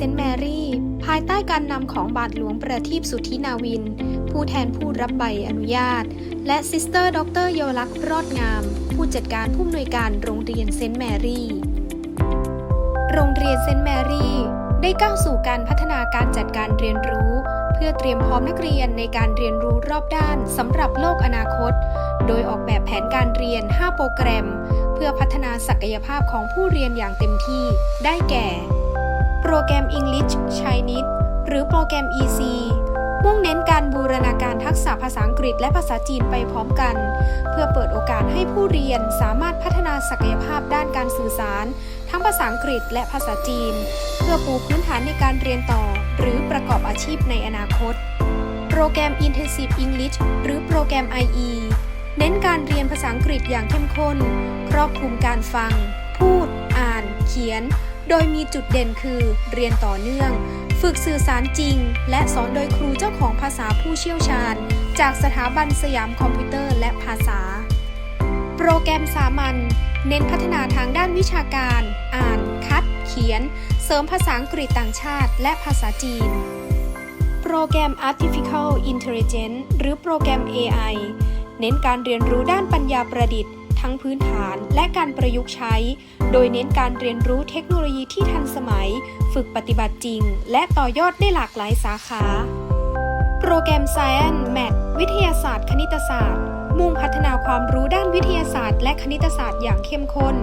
เซนต์แมรี่ ภายใต้การนำของบาทหลวงประทีปสุทธินาวิน ผู้แทนผู้รับใบอนุญาต และซิสเตอร์ดรเยาวลักษ์รอดงาม ผู้จัดการผู้อำนวยการโรงเรียนเซนต์แมรี่ โรงเรียนเซนต์แมรี่ได้ก้าวสู่การพัฒนาการจัดการเรียนรู้ เพื่อเตรียมพร้อมนักเรียนในการเรียนรู้รอบด้านสำหรับโลกอนาคต โดยออกแบบแผนการเรียน 5 โปรแกรม เพื่อพัฒนาศักยภาพของผู้เรียนอย่างเต็มที่ ได้แก่ โปรแกรม English Chinese หรือโปรแกรม EC มุ่งเน้นการบูรณาการทักษะภาษาอังกฤษและภาษาจีนไปพร้อมกัน เพื่อเปิดโอกาสให้ผู้เรียนสามารถพัฒนาศักยภาพด้านการสื่อสาร ทั้งภาษาอังกฤษและภาษาจีน เพื่อปูพื้นฐานในการเรียนต่อ หรือประกอบอาชีพในอนาคต โปรแกรม Intensive English หรือโปรแกรม IE เน้นการเรียนภาษาอังกฤษอย่างเข้มข้น ครอบคลุมการฟัง พูด อ่าน เขียน โดยมีจุดเด่นคือเรียนต่อเนื่อง ฝึกสื่อสารจริง และสอนโดยครูเจ้าของภาษาผู้เชี่ยวชาญ จากสถาบันสยามคอมพิวเตอร์และภาษา โปรแกรมสามัญเน้นพัฒนาทางด้านวิชาการ อ่าน คัด เขียน เสริมภาษาอังกฤษต่างชาติ และภาษาจีน โปรแกรม Artificial Intelligence หรือโปรแกรม AI เน้นการเรียนรู้ด้านปัญญาประดิษฐ์ ทั้งพื้นฐานและการประยุกต์ใช้ โดยเน้นการเรียนรู้เทคโนโลยีที่ทันสมัย ฝึกปฏิบัติจริง และต่อยอดได้หลากหลายสาขา โปรแกรม Science Math วิทยาศาสตร์ คณิตศาสตร์ มุ่งพัฒนาความรู้ด้านวิทยาศาสตร์ และคณิตศาสตร์อย่างเข้มข้น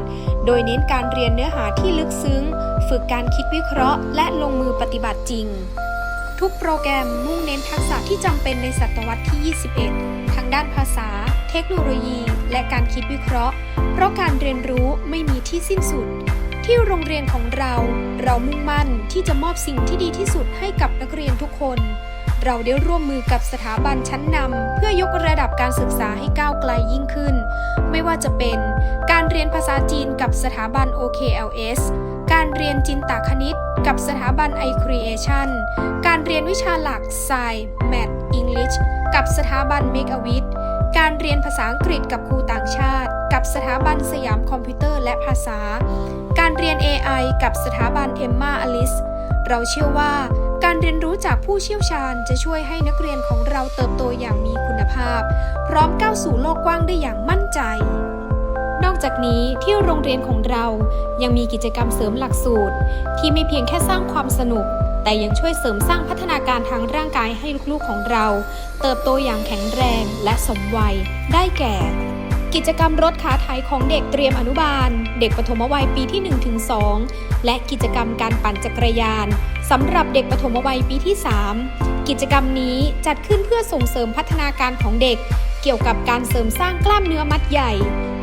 โดยเน้นการเรียนเนื้อหาที่ลึกซึ้ง ฝึกการคิดวิเคราะห์ และลงมือปฏิบัติจริง ทุกโปรแกรมมุ่งเน้นทักษะที่จำเป็นในศตวรรษที่ 21 ทั้งด้านภาษา เทคโนโลยี และการคิดวิเคราะห์ เพราะการเรียนรู้ไม่มีที่สิ้นสุด ที่โรงเรียนของเรา เรามุ่งมั่นที่จะมอบสิ่งที่ดีที่สุดให้กับนักเรียนทุกคน เราได้ร่วมมือกับสถาบันชั้นนำเพื่อยกระดับการศึกษาให้ก้าวไกลยิ่งขึ้น ไม่ว่าจะเป็น การเรียนภาษาจีนกับสถาบัน OKLS การเรียนจินตคณิต กับสถาบัน iCreation การ เรียนวิชาหลัก Science Math English กับสถาบัน Make a w i t การเรียนภาษาอังกฤษกับครูต่างชาติ กับสถาบันสยามคอมพิวเตอร์และภาษา การเรียน AI กับสถาบัน Emma Alice เราเชื่อว่าการเรียนรู้จากผู้เชี่ยวชาญจะช่วยให้นักเรียนของเราเติบโตอย่างมีคุณภาพ พร้อมก้าวสู่โลกกว้างได้อย่างมั่นใจ นอกจากนี้ที่โรงเรียนของเรายังมีกิจกรรมเสริมหลักสูตร ที่ไม่เพียงแค่สร้างความสนุก แต่ยังช่วยเสริมสร้างพัฒนาการทางร่างกายให้ลูกๆของเรา เติบโตอย่างแข็งแรงและสมวัย ได้แก่ กิจกรรมรถขาไถของเด็กเตรียมอนุบาล เด็กปฐมวัยปีที่ 1-2 และกิจกรรมการปั่นจักรยานสำหรับเด็กปฐมวัยปีที่ 3 กิจกรรมนี้จัดขึ้นเพื่อส่งเสริมพัฒนาการของเด็ก เกี่ยวกับการเสริมสร้างกล้ามเนื้อมัดใหญ่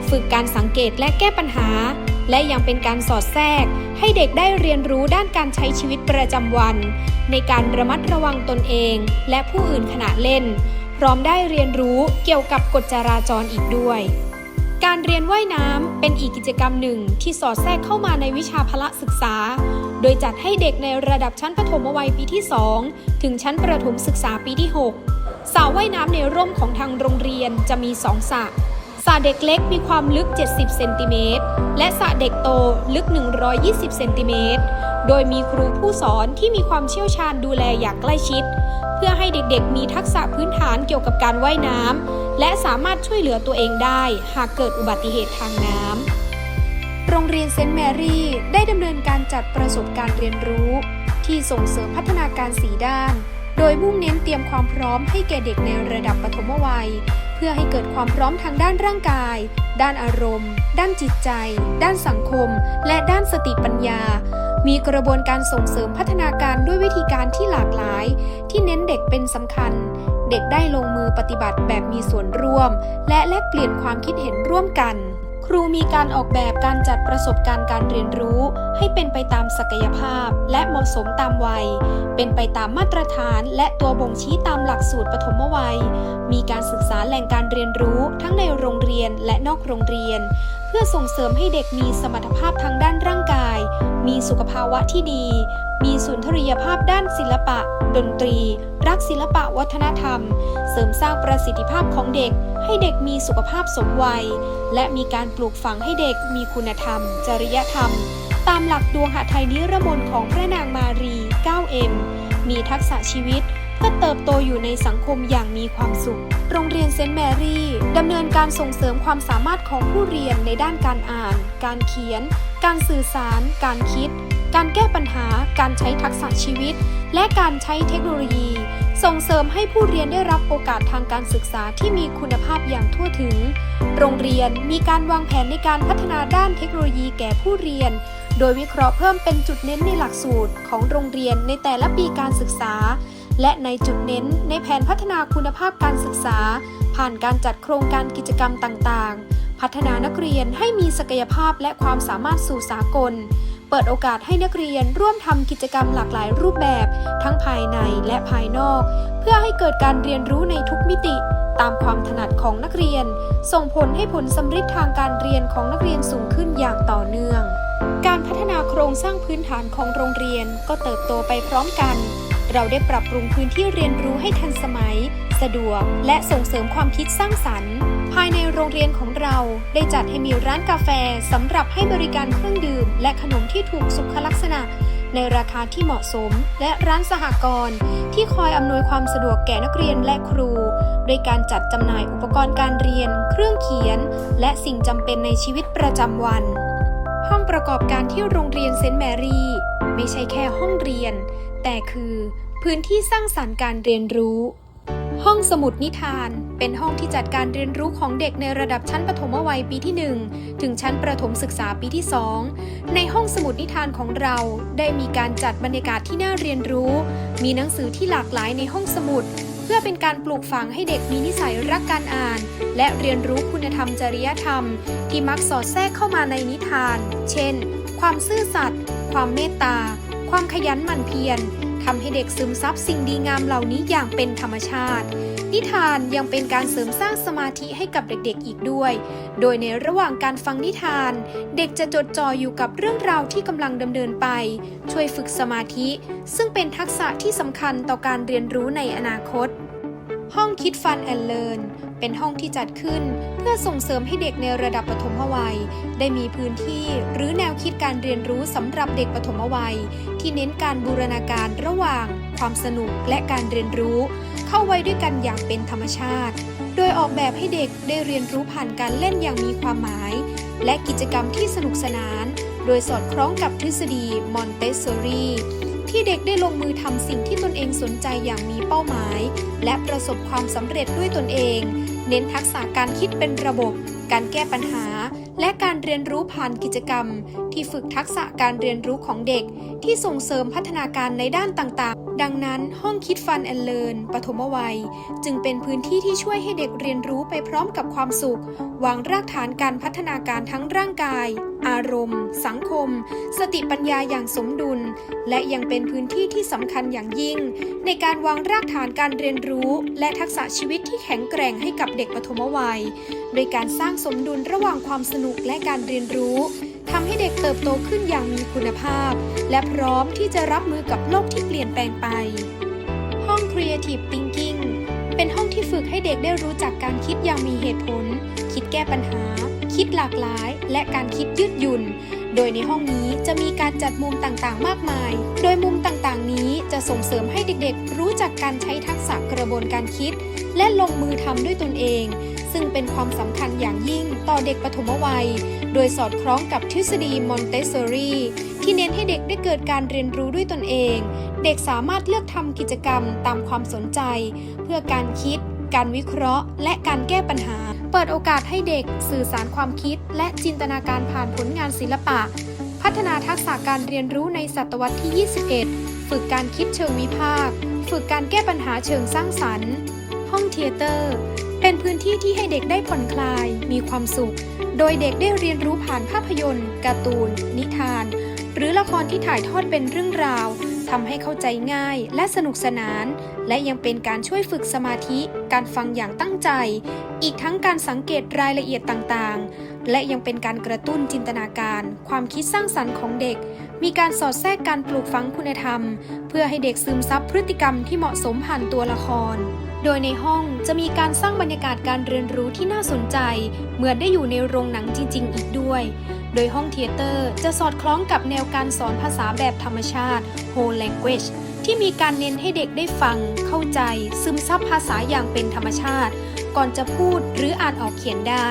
ฝึกการสังเกตและแก้ปัญหา และยังเป็นการสอดแทรก ให้เด็กได้เรียนรู้ด้านการใช้ชีวิตประจำวัน ในการระมัดระวังตนเอง และผู้อื่นขณะเล่น พร้อมได้เรียนรู้เกี่ยวกับกฎจราจรอีกด้วย การเรียนว่ายน้ำเป็นอีกกิจกรรมหนึ่งที่สอดแทรกเข้ามาในวิชาพละศึกษา โดยจัดให้เด็กในระดับชั้นประถมวัยปีที่ 2 ถึงชั้นประถมศึกษาปีที่ 6สระว่ายน้ำในร่มของทางโรงเรียนจะมี2สระ สระเด็กเล็กมีความลึก 70 เซนติเมตร และสระเด็กโตลึก 120 เซนติเมตร โดยมีครูผู้สอนที่มีความเชี่ยวชาญดูแลอย่างใกล้ชิด เพื่อให้เด็กๆ มีทักษะพื้นฐานเกี่ยวกับการว่ายน้ำ และสามารถช่วยเหลือตัวเองได้ หากเกิดอุบัติเหตุทางน้ำ โรงเรียนเซนต์แมรี่ได้ดำเนินการจัดประสบการณ์เรียนรู้ ที่ส่งเสริมพัฒนาการสีด้าน โดยมุ่งเน้นเตรียมความพร้อมให้แก่เด็กในระดับปฐมวัย พื่อให้เกิดความพร้อมทางด้านร่างกาย ด้านอารมณ์ ด้านจิตใจ ด้านสังคม และด้านสติปัญญา มีกระบวนการส่งเสริมพัฒนาการด้วยวิธีการที่หลากหลาย ที่เน้นเด็กเป็นสำคัญ เด็กได้ลงมือปฏิบัติแบบมีส่วนร่วม และแลกเปลี่ยนความคิดเห็นร่วมกัน ครูมีการออกแบบการจัดประสบการณ์การเรียนรู้ ให้เป็นไปตามศักยภาพ และเหมาะสมตามวัย เป็นไปตามมาตรฐาน และตัวบ่งชี้ตามหลักสูตรปฐมวัย มีการศึกษาแหล่งการเรียนรู้ทั้งในโรงเรียนและนอกโรงเรียน เพื่อส่งเสริมให้เด็กมีสมรรถภาพทางด้านร่างกาย มีสุขภาวะที่ดี มีสุนทรียภาพด้านศิลปะ ดนตรี รักศิลปะวัฒนธรรม เสริมสร้างประสิทธิภาพของเด็ก ให้เด็กมีสุขภาพสมวัย และมีการปลูกฝังให้เด็กมีคุณธรรม จริยธรรม ตามหลักดวงหทัยนิรมนของพระนางมารี 9M มีทักษะชีวิตเพื่อเติบโตอยู่ในสังคมอย่างมีความสุข โรงเรียนเซนต์แมรี่ดำเนินการส่งเสริมความสามารถของผู้เรียนในด้านการอ่าน การเขียน การสื่อสาร การคิด การแก้ปัญหา การใช้ทักษะชีวิต และการใช้เทคโนโลยี ส่งเสริมให้ผู้เรียนได้รับโอกาสทางการศึกษาที่มีคุณภาพอย่างทั่วถึง โรงเรียนมีการวางแผนในการพัฒนาด้านเทคโนโลยีแก่ผู้เรียน โดยวิเคราะห์เพิ่มเป็นจุดเน้นในหลักสูตรของโรงเรียนในแต่ละปีการศึกษา และในจุดเน้นในแผนพัฒนาคุณภาพการศึกษา ผ่านการจัดโครงการกิจกรรมต่างๆ พัฒนานักเรียนให้มีศักยภาพและความสามารถสู่สากล เปิดโอกาสให้นักเรียนร่วมทำกิจกรรมหลากหลายรูปแบบ ทั้งภายในและภายนอก เพื่อให้เกิดการเรียนรู้ในทุกมิติ ตามความถนัดของนักเรียน ส่งผลให้ผลสำฤทธิ์ทางการเรียนของนักเรียนสูงขึ้นอย่างต่อเนื่อง การพัฒนาโครงสร้างพื้นฐานของโรงเรียนก็เติบโตไปพร้อมกันเราได้ปรับปรุงพื้นที่เรียนรู้ให้ทันสมัย สะดวก และส่งเสริมความคิดสร้างสรรค์ ภายในโรงเรียนของเราได้จัดให้มีร้านกาแฟสำหรับให้บริการเครื่องดื่ม และขนมที่ถูกสุขลักษณะ ในราคาที่เหมาะสม และร้านสหกรณ์ที่คอยอำนวยความสะดวกแก่นักเรียนและครูโดยการจัดจำหน่ายอุปกรณ์การเรียน เครื่องเขียน และสิ่งจำเป็นในชีวิตประจำวัน ห้องประกอบการที่โรงเรียนเซนต์แมรี่ไม่ใช่แค่ห้องเรียน แต่คือ พื้นที่สร้างสรรค์การเรียนรู้ ห้องสมุดนิทาน เป็นห้องที่จัดการเรียนรู้ของเด็กในระดับชั้นปฐมวัยปีที่ 1 ถึงชั้นประถมศึกษาปีที่ 2 ในห้องสมุดนิทานของเราได้มีการจัดบรรยากาศที่น่าเรียนรู้ มีหนังสือที่หลากหลายในห้องสมุด เพื่อเป็นการปลูกฝังให้เด็กมีนิสัยรักการอ่าน และเรียนรู้คุณธรรมจริยธรรม ที่มักสอดแทรกเข้ามาในนิทาน เช่น ความซื่อสัตย์ความเมตตา ความขยันหมั่นเพียร ทำให้เด็กซึมซับสิ่งดีงามเหล่านี้อย่างเป็นธรรมชาติ นิทานยังเป็นการเสริมสร้างสมาธิให้กับเด็กๆอีกด้วย โดยในระหว่างการฟังนิทาน เด็กจะจดจ่ออยู่กับเรื่องราวที่กำลังดำเนินไป ช่วยฝึกสมาธิ ซึ่งเป็นทักษะที่สำคัญต่อการเรียนรู้ในอนาคต ห้องคิดฟันแอนเลิร์นเป็นห้องที่จัดขึ้น เพื่อส่งเสริมให้เด็กในระดับปฐมวัย ได้มีพื้นที่หรือแนวคิดการเรียนรู้สำหรับเด็กปฐมวัย ที่เน้นการบูรณาการระหว่าง ความสนุกและการเรียนรู้ เข้าไว้ด้วยกันอย่างเป็นธรรมชาติ โดยออกแบบให้เด็กได้เรียนรู้ผ่านการเล่นอย่างมีความหมาย และกิจกรรมที่สนุกสนาน โดยสอดคล้องกับทฤษฎีมอนเตสซอรี ที่เด็กได้ลงมือทำสิ่งที่ตนเองสนใจอย่างมีเป้าหมาย และประสบความสำเร็จด้วยตนเอง เน้นทักษะการคิดเป็นระบบ การแก้ปัญหา และการเรียนรู้ผ่านกิจกรรม ที่ฝึกทักษะการเรียนรู้ของเด็ก ที่ส่งเสริมพัฒนาการในด้านต่างๆ ดังนั้นห้องคิดฟันแอนเลิร์นปฐมวัย จึงเป็นพื้นที่ที่ช่วยให้เด็กเรียนรู้ไปพร้อมกับความสุข วางรากฐานการพัฒนาการทั้งร่างกาย อารมณ์ สังคม สติปัญญาอย่างสมดุล และยังเป็นพื้นที่ที่สำคัญอย่างยิ่ง ในการวางรากฐานการเรียนรู้ และทักษะชีวิตที่แข็งแกร่งให้กับเด็กปฐมวัย โดยการสร้างสมดุลระหว่างความสนุกและการเรียนรู้ ทำให้เด็กเติบโตขึ้นอย่างมีคุณภาพ และพร้อมที่จะรับมือกับโลกที่เปลี่ยนแปลงไป ห้อง Creative Thinking เป็นห้องที่ฝึกให้เด็กได้รู้จักการคิดอย่างมีเหตุผล คิดแก้ปัญหา คิดหลากหลาย และการคิดยืดหยุ่น โดยในห้องนี้จะมีการจัดมุมต่างๆ มากมาย โดยมุมต่างๆ นี้จะส่งเสริมให้เด็กๆ รู้จักการใช้ทักษะกระบวนการคิด และลงมือทำด้วยตนเอง ซึ่งเป็นความสำคัญอย่างยิ่งต่อเด็กปฐมวัย โดยสอดคล้องกับทฤษฎีมอนเตสซอรีที่เน้นให้เด็กได้เกิดการเรียนรู้ด้วยตนเอง เด็กสามารถเลือกทำกิจกรรมตามความสนใจ เพื่อการคิด การวิเคราะห์ และการแก้ปัญหา เปิดโอกาสให้เด็กสื่อสารความคิด และจินตนาการผ่านผลงานศิลปะ พัฒนาทักษะการเรียนรู้ในศตวรรษที่ 21 ฝึกการคิดเชิงวิพากษ์ ฝึกการแก้ปัญหาเชิงสร้างสรรค์ ห้องเทเตอร์ เป็นพื้นที่ที่ให้เด็กได้ผ่อนคลาย มีความสุข โดยเด็กได้เรียนรู้ผ่านภาพยนตร์ การ์ตูน นิทาน หรือละครที่ถ่ายทอดเป็นเรื่องราวทำให้เข้าใจง่ายและสนุกสนาน และยังเป็นการช่วยฝึกสมาธิ การฟังอย่างตั้งใจ อีกทั้งการสังเกตรายละเอียดต่างๆ และยังเป็นการกระตุ้นจินตนาการ ความคิดสร้างสรรค์ของเด็ก มีการสอดแทรกการปลูกฝังคุณธรรม เพื่อให้เด็กซึมซับพฤติกรรมที่เหมาะสมผ่านตัวละคร โดยในห้องจะมีการสร้างบรรยากาศการเรียนรู้ที่น่าสนใจ เหมือนได้อยู่ในโรงหนังจริง ๆ อีกด้วย โดยห้องเทเตอร์จะสอดคล้องกับแนวการสอนภาษาแบบธรรมชาติ whole language ที่มีการเน้นให้เด็กได้ฟัง เข้าใจ ซึมซับภาษาอย่างเป็นธรรมชาติ ก่อนจะพูดหรืออ่านออกเขียนได้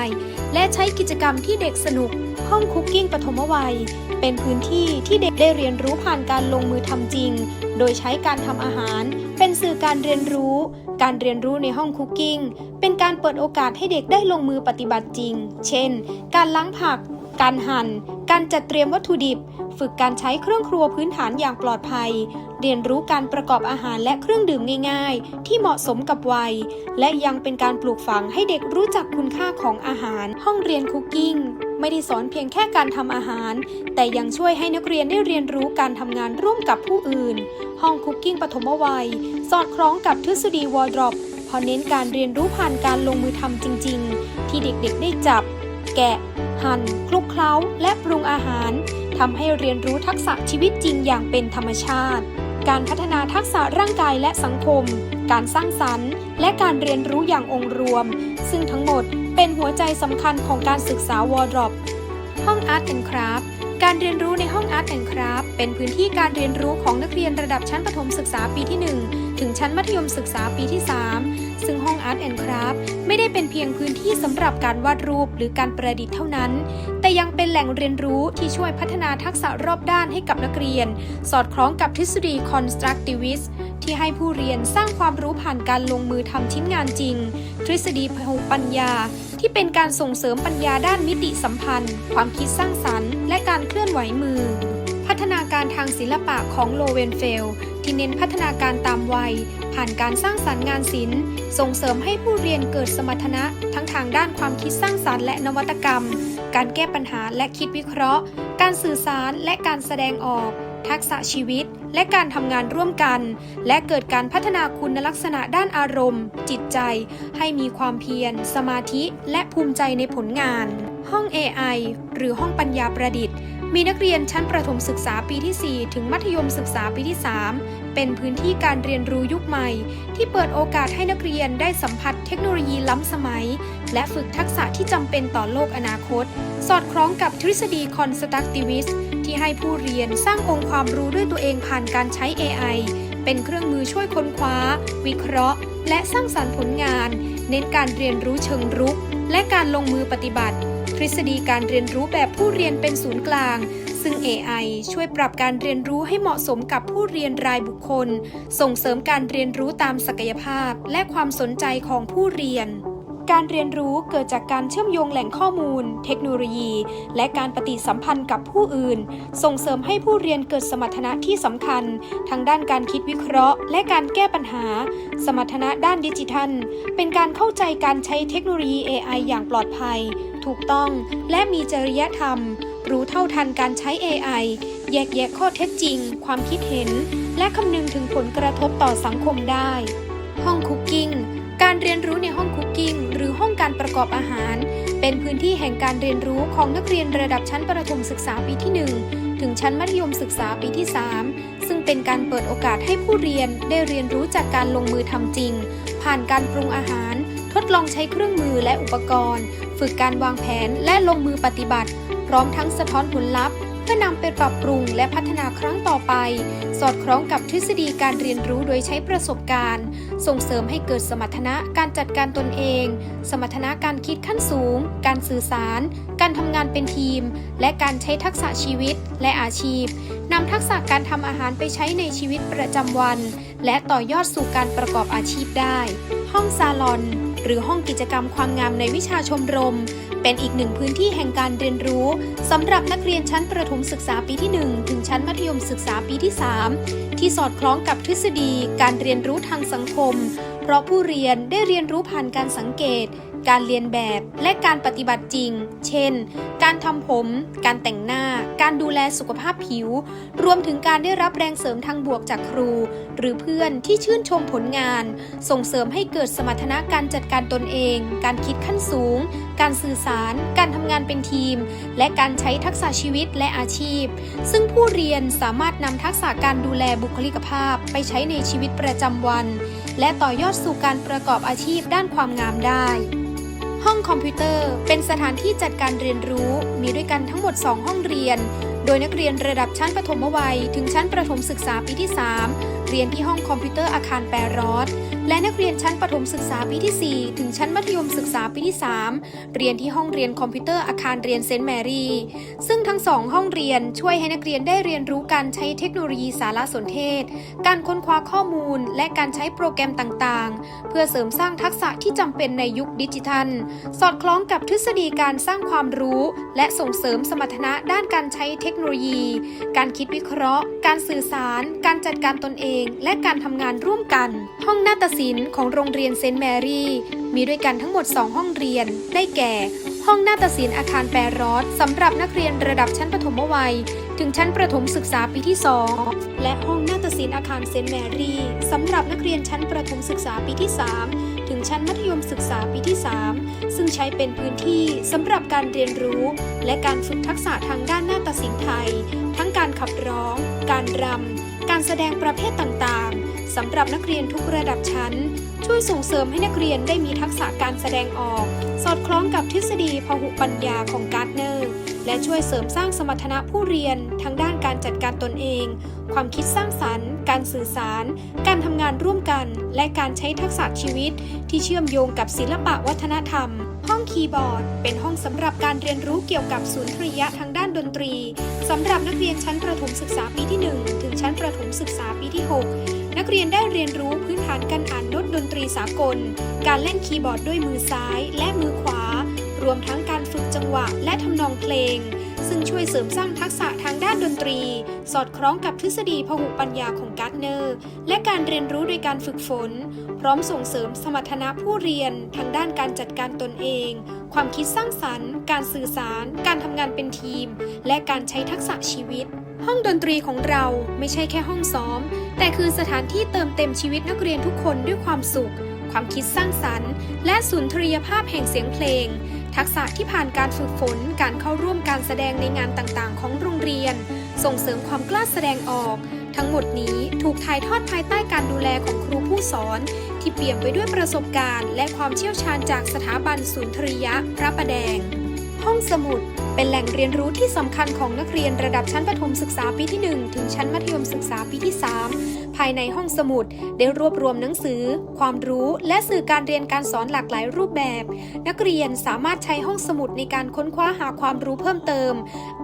และใช้กิจกรรมที่เด็กสนุก ห้องคุกกิ้งปฐมวัย เป็นพื้นที่ที่เด็กได้เรียนรู้ผ่านการลงมือทำจริง โดยใช้การทำอาหาร เป็นสื่อการเรียนรู้ การเรียนรู้ในห้องคุกกิ้ง เป็นการเปิดโอกาสให้เด็กได้ลงมือปฏิบัติจริง เช่น การล้างผัก การหั่น การจัดเตรียมวัตถุดิบ ฝึกการใช้เครื่องครัวพื้นฐานอย่างปลอดภัย เรียนรู้การประกอบอาหารและเครื่องดื่มง่าย ๆ ที่เหมาะสมกับวัย และยังเป็นการปลูกฝังให้เด็กรู้จักคุณค่าของอาหาร ห้องเรียนคุกกิ้งไม่ได้สอนเพียงแค่การทำอาหาร แต่ยังช่วยให้นักเรียนได้เรียนรู้การทำงานร่วมกับผู้อื่น ห้องคุกกิ้งปฐมวัย สอดคล้องกับทฤษฎีวอร์ดรอปพอเน้นการเรียนรู้ผ่านการลงมือทำจริง ๆ ที่เด็กๆได้จับ แกะ หั่น คลุกเคล้า และปรุงอาหารทำให้เรียนรู้ทักษะชีวิตจริงอย่างเป็นธรรมชาติ การพัฒนาทักษะร่างกายและสังคม การสร้างสรรค์ และการเรียนรู้อย่างองค์รวม ซึ่งทั้งหมดเป็นหัวใจสำคัญของการศึกษาวอร์ดรอปห้อง Art and Craft การเรียนรู้ในห้อง Art and Craft เป็นพื้นที่การเรียนรู้ของนักเรียนระดับชั้นประถมศึกษาปีที่ 1 ถึงชั้นมัธยมศึกษาปีที่ 3 ซึ่งห้อง Art and Craft ไม่ได้เป็นเพียงพื้นที่สำหรับการวาดรูปหรือการประดิษฐ์เท่านั้น แต่ยังเป็นแหล่งเรียนรู้ที่ช่วยพัฒนาทักษะรอบด้านให้กับนักเรียน สอดคล้องกับทฤษฎี constructivist ที่ให้ผู้เรียนสร้างความรู้ผ่านการลงมือทำชิ้นงานจริง ทฤษฎีพหุปัญญา ที่เป็นการส่งเสริมปัญญาด้านมิติสัมพันธ์ ความคิดสร้างสรรค์ และการเคลื่อนไหวมือ พัฒนาการทางศิลปะของโลเวนเฟล ที่เน้นพัฒนาการตามวัย ผ่านการสร้างสรรค์งานศิลป์ ส่งเสริมให้ผู้เรียนเกิดสมรรถนะ ทั้งทางด้านความคิดสร้างสรรค์และนวัตกรรม การแก้ปัญหาและคิดวิเคราะห์ การสื่อสารและการแสดงออก ทักษะชีวิต และการทำงานร่วมกัน และเกิดการพัฒนาคุณลักษณะด้านอารมณ์ จิตใจ ให้มีความเพียร สมาธิ และภูมิใจในผลงาน ห้อง AI หรือห้องปัญญาประดิษฐ์ มีนักเรียนชั้นประถมศึกษาปีที่ 4 ถึงมัธยมศึกษาปีที่ 3 เป็นพื้นที่การเรียนรู้ยุคใหม่ ที่เปิดโอกาสให้นักเรียนได้สัมผัสเทคโนโลยีล้ำสมัย และฝึกทักษะที่จำเป็นต่อโลกอนาคต สอดคล้องกับทฤษฎี constructivist ที่ให้ผู้เรียนสร้างองค์ความรู้ด้วยตัวเองผ่านการใช้ AI เป็นเครื่องมือช่วยค้นคว้า วิเคราะห์ และสร้างสรรค์ผลงาน เน้นการเรียนรู้เชิงรุก และการลงมือปฏิบัติ ทฤษฎีการเรียนรู้แบบผู้เรียนเป็นศูนย์กลาง ซึ่ง AI ช่วยปรับการเรียนรู้ให้เหมาะสมกับผู้เรียนรายบุคคล ส่งเสริมการเรียนรู้ตามศักยภาพและความสนใจของผู้เรียน การเรียนรู้เกิดจากการเชื่อมโยงแหล่งข้อมูล เทคโนโลยี และการปฏิสัมพันธ์กับผู้อื่น ส่งเสริมให้ผู้เรียนเกิดสมรรถนะที่สำคัญทั้งด้านการคิดวิเคราะห์ และการแก้ปัญหา สมรรถนะด้านดิจิทัล เป็นการเข้าใจการใช้เทคโนโลยี AI อย่างปลอดภัย ถูกต้อง และมีจริยธรรม รู้เท่าทันการใช้ AI แยกแยะข้อเท็จจริง ความคิดเห็น และคำนึงถึงผลกระทบต่อสังคมได้ ห้องคุกกิ้ง การเรียนรู้ในห้องคุกกิ้งหรือห้องการประกอบอาหาร เป็นพื้นที่แห่งการเรียนรู้ของนักเรียนระดับชั้นประถมศึกษาปีที่ 1 ถึงชั้นมัธยมศึกษาปีที่ 3 ซึ่งเป็นการเปิดโอกาสให้ผู้เรียนได้เรียนรู้จากการลงมือทำจริง ผ่านการปรุงอาหาร ทดลองใช้เครื่องมือและอุปกรณ์ ฝึกการวางแผนและลงมือปฏิบัติ พร้อมทั้งสะท้อนผลลัพธ์ เพื่อนำไปปรับปรุงและพัฒนาครั้งต่อไป สอดคล้องกับทฤษฎีการเรียนรู้โดยใช้ประสบการณ์ ส่งเสริมให้เกิดสมรรถนะการจัดการตนเอง สมรรถนะการคิดขั้นสูง การสื่อสาร การทำงานเป็นทีม และการใช้ทักษะชีวิตและอาชีพนำทักษะการทำอาหารไปใช้ในชีวิตประจำวัน และต่อยอดสู่การประกอบอาชีพได้ ห้องซาลอน หรือห้องกิจกรรมความงามในวิชาชมรม เป็นอีกหนึ่งพื้นที่แห่งการเรียนรู้สำหรับนักเรียนชั้นประถมศึกษาปีที่ 1 ถึงชั้นมัธยมศึกษาปีที่ 3 ที่สอดคล้องกับทฤษฎีการเรียนรู้ทางสังคม เพราะผู้เรียนได้เรียนรู้ผ่านการสังเกต การเรียนแบบและการปฏิบัติจริง เช่น การทำผม การแต่งหน้า การดูแลสุขภาพผิว รวมถึงการได้รับแรงเสริมทางบวกจากครู หรือเพื่อนที่ชื่นชมผลงาน ส่งเสริมให้เกิดสมรรถนะการจัดการตนเอง การคิดขั้นสูง การสื่อสาร การทำงานเป็นทีม และการใช้ทักษะชีวิตและอาชีพ ซึ่งผู้เรียนสามารถนำทักษะการดูแลบุคลิกภาพ ไปใช้ในชีวิตประจำวัน และต่อยอดสู่การประกอบอาชีพด้านความงามได้ ห้องคอมพิวเตอร์ เป็นสถานที่จัดการเรียนรู้มีด้วยกันทั้งหมด 2 ห้องเรียน โดยนักเรียนระดับชั้นประถมวัย ถึงชั้นประถมศึกษาปีที่ 3 เรียนที่ห้องคอมพิวเตอร์อาคารแปรรอด และนักเรียนชั้นประถมศึกษาปีที่ 4 ถึงชั้นมัธยมศึกษาปีที่ 3 เรียนที่ห้องเรียนคอมพิวเตอร์อาคารเรียนเซนต์แมรี่ ซึ่งทั้งสองห้องเรียนช่วยให้นักเรียนได้เรียนรู้การใช้เทคโนโลยีสารสนเทศ การค้นคว้าข้อมูล และการใช้โปรแกรมต่างๆ เพื่อเสริมสร้างทักษะที่จำเป็นในยุคดิจิทัล สอดคล้องกับทฤษฎีการสร้างความรู้ และส่งเสริมสมรรถนะด้านการใช้เทคโนโลยี การคิดวิเคราะห์ การสื่อสาร การจัดการตนเอง และการทำงานร่วมกัน ห้องนาฏศิลป์ของโรงเรียนเซนต์แมรี่ มีด้วยกันทั้งหมด 2 ห้องเรียน ได้แก่ ห้องนาฏศิลป์อาคารแปรรอดสำหรับนักเรียนระดับชั้นประถมวัย ถึงชั้นประถมศึกษาปีที่ 2 และห้องนาฏศิลป์อาคารเซนต์แมรี่สำหรับนักเรียนชั้นประถมศึกษาปีที่ 3 ถึงชั้นมัธยมศึกษาปีที่ 3 ซึ่งใช้เป็นพื้นที่สำหรับการเรียนรู้ และการฝึกทักษะทางด้านนาฏศิลป์ไทย ทั้งการขับร้อง การรำการแสดงประเภทต่างๆ สำหรับนักเรียนทุกระดับชั้น ช่วยส่งเสริมให้นักเรียนได้มีทักษะการแสดงออก สอดคล้องกับทฤษฎีพหุปัญญาของการ์ดเนอร์ และช่วยเสริมสร้างสมรรถนะผู้เรียนทางด้านการจัดการตนเอง ความคิดสร้างสรรค์ การสื่อสาร การทำงานร่วมกัน และการใช้ทักษะชีวิต ที่เชื่อมโยงกับศิลปะวัฒนธรรมห้องคีย์บอร์ด เป็นห้องสำหรับการเรียนรู้เกี่ยวกับศูนย์ทริยะทางด้านดนตรีสำหรับนักเรียนชั้นประถมศึกษาปีที่ 1 ถึง ศึกษาปีที่ 6 นักเรียนได้เรียนรู้พื้นฐานการอ่านโน้ตดนตรีสากล การเล่นคีย์บอร์ดด้วยมือซ้ายและมือขวา รวมทั้งการฝึกจังหวะและทำนองเพลง ซึ่งช่วยเสริมสร้างทักษะทางด้านดนตรี สอดคล้องกับทฤษฎีพหุปัญญาของการ์ดเนอร์ และการเรียนรู้โดยการฝึกฝน พร้อมส่งเสริมสมรรถนะผู้เรียนทางด้านการจัดการตนเองความคิดสร้างสรรค์ การสื่อสาร การทำงานเป็นทีม และการใช้ทักษะชีวิต ห้องดนตรีของเราไม่ใช่แค่ห้องซ้อม แต่คือสถานที่เติมเต็มชีวิตนักเรียนทุกคนด้วยความสุข ความคิดสร้างสรรค์ และสุนทรียภาพแห่งเสียงเพลง ทักษะที่ผ่านการฝึกฝน การเข้าร่วมการแสดงในงานต่างๆ ของโรงเรียน ส่งเสริมความกล้าแสดงออก ทั้งหมดนี้ถูกถ่ายทอดภายใต้การดูแลของครูผู้สอน ที่เปี่ยมไปด้วยประสบการณ์ และความเชี่ยวชาญจากสถาบันศูนย์ทริยะพระประแดง ห้องสมุด เป็นแหล่งเรียนรู้ที่สำคัญของนักเรียนระดับชั้นประถมศึกษาปีที่ 1 ถึงชั้นมัธยมศึกษาปีที่ 3 ภายในห้องสมุด ได้รวบรวมหนังสือ ความรู้ และสื่อการเรียนการสอนหลากหลายรูปแบบ นักเรียนสามารถใช้ห้องสมุดในการค้นคว้าหาความรู้เพิ่มเติม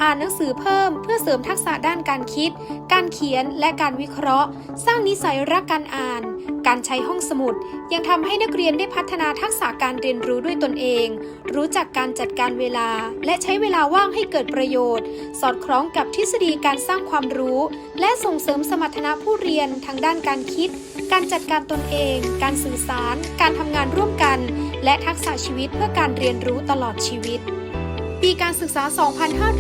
อ่านหนังสือเพิ่มเพื่อเสริมทักษะด้านการคิด การเขียนและการวิเคราะห์ สร้างนิสัยรักการอ่าน การใช้ห้องสมุด ยังทำให้นักเรียนได้พัฒนาทักษะการเรียนรู้ด้วยตนเอง รู้จักการจัดการเวลา และใช้เวลาว่างให้เกิดประโยชน์ สอดคล้องกับทฤษฎีการสร้างความรู้ และส่งเสริมสมรรถนะผู้เรียนทางด้านการคิด การจัดการตนเอง การสื่อสาร การทำงานร่วมกัน และทักษะชีวิตเพื่อการเรียนรู้ตลอดชีวิต ปีการศึกษา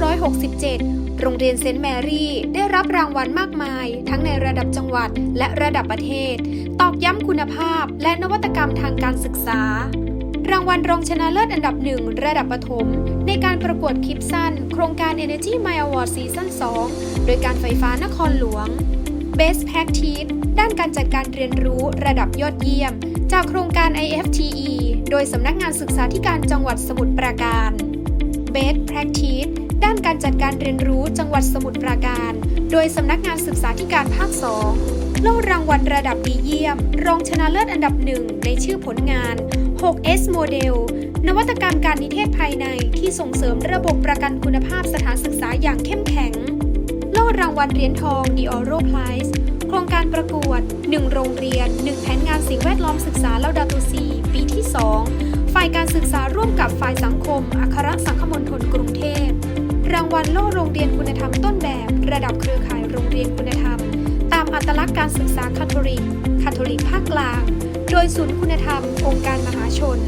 2567 โรงเรียนเซนต์แมรี่ได้รับรางวัลมากมาย ทั้งในระดับจังหวัดและระดับประเทศ ตอกย้ำคุณภาพและนวัตกรรมทางการศึกษารางวัลรองชนะเลิศอันดับหนึ่งระดับประถม ในการประกวดคลิปสั้น โครงการ Energy My Award Season 2 โดยการไฟฟ้านครหลวง Best Practice ด้านการจัดการเรียนรู้ระดับยอดเยี่ยม จากโครงการ IFTE โดยสำนักงานศึกษาธิการจังหวัดสมุทรปราการ Best Practice ด้านการจัดการเรียนรู้จังหวัดสมุทรปราการ โดยสำนักงานศึกษาธิการภาค 2 โล่รางวัลระดับดีเยี่ยม รองชนะเลิศอันดับหนึ่งในชื่อผลงาน 6S Model นวัตกรรมการนิเทศภายในที่ส่งเสริมระบบประกันคุณภาพสถานศึกษาอย่างเข้มแข็ง รางวัลเหรียญทอง The Oro Prize โครงการประกวด 1 โรงเรียน 1 แผนงานสิ่งแวดล้อมศึกษาเลาดาตูซีปีที่ 2 ฝ่ายการศึกษาร่วมกับฝ่ายสังคม อัครสังคมณฑลกรุงเทพ รางวัลโล่โรงเรียนคุณธรรมต้นแบบ ระดับเครือข่ายโรงเรียนคุณธรรม ตามอัตลักษณ์การศึกษาคาทอลิกคาทอลิกภาคกลาง โดยศูนย์คุณธรรม องค์การมหาชน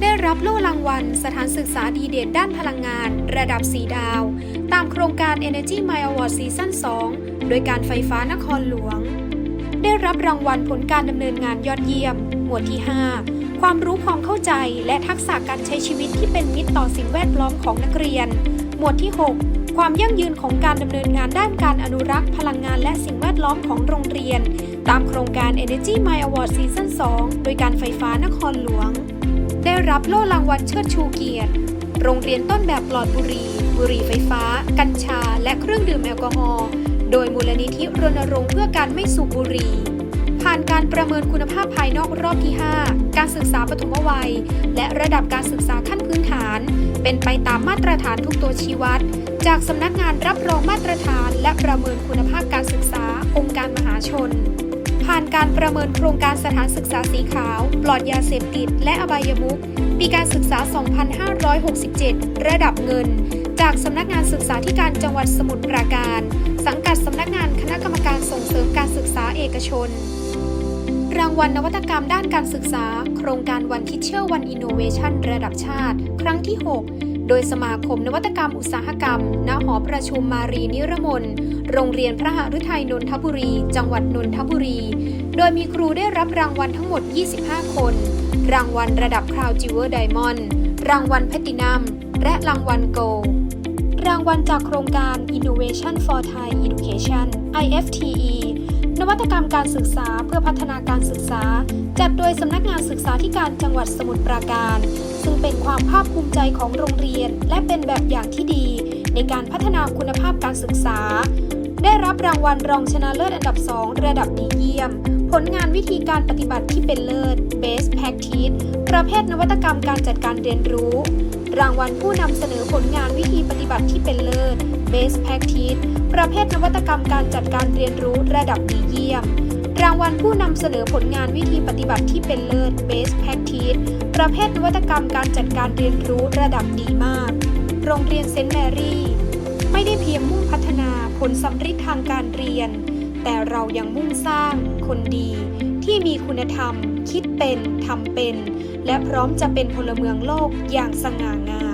ได้รับโล่รางวัล สถานศึกษาดีเด่นด้านพลังงาน ระดับ 4 ดาว ตามโครงการ Energy My Award Season 2 โดยการไฟฟ้านครหลวง ได้รับรางวัลผลการดำเนินงานยอดเยี่ยม หมวดที่ 5 ความรู้ความเข้าใจและทักษะการใช้ชีวิตที่เป็นมิตรต่อสิ่งแวดล้อมของนักเรียน หมวดที่ 6 ความยั่งยืนของการดำเนินงานด้านการอนุรักษ์พลังงานและสิ่งแวดล้อมของโรงเรียน ตามโครงการ Energy My Award Season 2 โดยการไฟฟ้านครหลวง ได้รับโล่รางวัลเชิดชูเกียรติ โรงเรียนต้นแบบปลอดบุหรี่ บุหรี่ไฟฟ้า กัญชา และเครื่องดื่มแอลกอฮอล์ โดยมูลนิธิรณรงค์เพื่อการไม่สูบบุหรี่ ผ่านการประเมินคุณภาพภายนอกรอบที่ 5 การศึกษาปฐมวัย และระดับการศึกษาขั้นพื้นฐาน เป็นไปตามมาตรฐานทุกตัวชี้วัด จากสำนักงานรับรองมาตรฐาน และประเมินคุณภาพการศึกษาองค์การมหาชน ผ่านการประเมินโครงการสถานศึกษาสีขาว ปลอดยาเสพติด และอบายมุขปีการศึกษา 2567 ระดับเงิน จากสำนักงานศึกษาธิการจังหวัดสมุทรปราการ สังกัดสำนักงานคณะกรรมการส่งเสริมการศึกษาเอกชน รางวัลนวัตกรรมด้านการศึกษา โครงการวันทิเชอร์วันอินโนเวชันระดับชาติ ครั้งที่ 6 โดยสมาคมนวัตกรรมอุตสาหกรรม ณ หอประชุมมารีนิรมน โรงเรียนพระหฤทัยนนทบุรี จังหวัดนนทบุรี โดยมีครูได้รับรางวัลทั้งหมด 25 คน รางวัลระดับคราวจิวเวอร์ไดมอนด์รางวัลแพตินัม และรางวัลโกล์รางวัลจากโครงการ Innovation for Thai Education IFTE นวัตกรรมการศึกษาเพื่อพัฒนาการศึกษา จัดโดยสำนักงานศึกษาธิการจังหวัดสมุทรปราการ ซึ่งเป็นความภาคภูมิใจของโรงเรียน และเป็นแบบอย่างที่ดี ในการพัฒนาคุณภาพการศึกษา ได้รับรางวัลรองชนะเลิศอันดับ 2 ระดับดีเยี่ยม ผลงานวิธีการปฏิบัติที่เป็นเลิศ Best Practice ประเภทนวัตกรรมการจัดการเรียนรู้ รางวัลผู้นำเสนอผลงานวิธีปฏิบัติที่เป็นเลิศ Best Practice ประเภทนวัตกรรมการจัดการเรียนรู้ระดับดีเยี่ยม รางวัลผู้นำเสนอผลงานวิธีปฏิบัติที่เป็นเลิศ Best Practice ประเภทนวัตกรรมการจัดการเรียนรู้ระดับดีมาก โรงเรียนเซนต์แมรี่ ไม่ได้เพียงมุ่งพัฒนาผลสำฤทธิ์ทางการเรียน แต่เรายังมุ่งสร้าง คนดี ที่มีคุณธรรม คิดเป็นทำเป็น และพร้อมจะเป็นพลเมืองโลกอย่างสง่างาม